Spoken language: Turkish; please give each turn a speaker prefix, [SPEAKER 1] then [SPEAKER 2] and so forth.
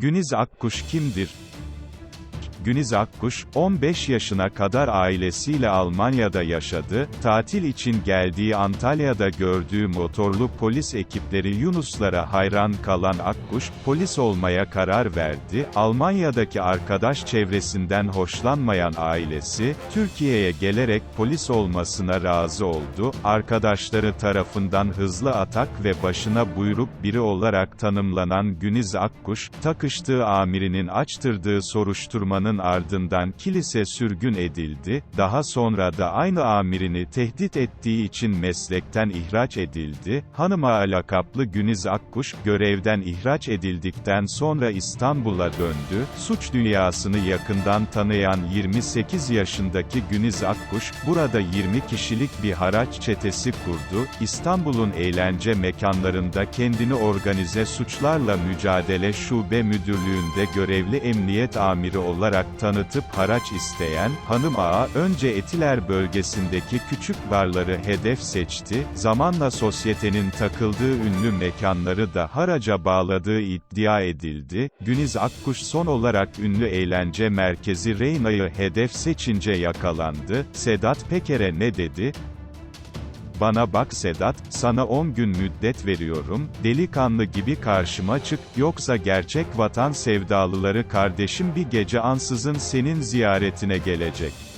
[SPEAKER 1] Güniz Akkuş kimdir? Güniz Akkuş, 15 yaşına kadar ailesiyle Almanya'da yaşadı, tatil için geldiği Antalya'da gördüğü motorlu polis ekipleri Yunuslara hayran kalan Akkuş, polis olmaya karar verdi, Almanya'daki arkadaş çevresinden hoşlanmayan ailesi, Türkiye'ye gelerek polis olmasına razı oldu, arkadaşları tarafından hızlı atak ve başına buyruk biri olarak tanımlanan Güniz Akkuş, takıştığı amirinin açtırdığı soruşturmanın ardından kilise sürgün edildi, daha sonra da aynı amirini tehdit ettiği için meslekten ihraç edildi, hanıma lakaplı Güniz Akkuş, görevden ihraç edildikten sonra İstanbul'a döndü, suç dünyasını yakından tanıyan 28 yaşındaki Güniz Akkuş, burada 20 kişilik bir haraç çetesi kurdu, İstanbul'un eğlence mekanlarında kendini organize suçlarla mücadele şube müdürlüğünde görevli emniyet amiri olarak tanıtıp haraç isteyen, hanım ağa, önce Etiler bölgesindeki küçük barları hedef seçti, zamanla sosyetenin takıldığı ünlü mekanları da haraca bağladığı iddia edildi, Güniz Akkuş son olarak ünlü eğlence merkezi Reyna'yı hedef seçince yakalandı, Sedat Peker'e ne dedi? Bana bak Sedat, sana 10 gün müddet veriyorum, delikanlı gibi karşıma çık, yoksa gerçek vatan sevdalıları kardeşim bir gece ansızın senin ziyaretine gelecek.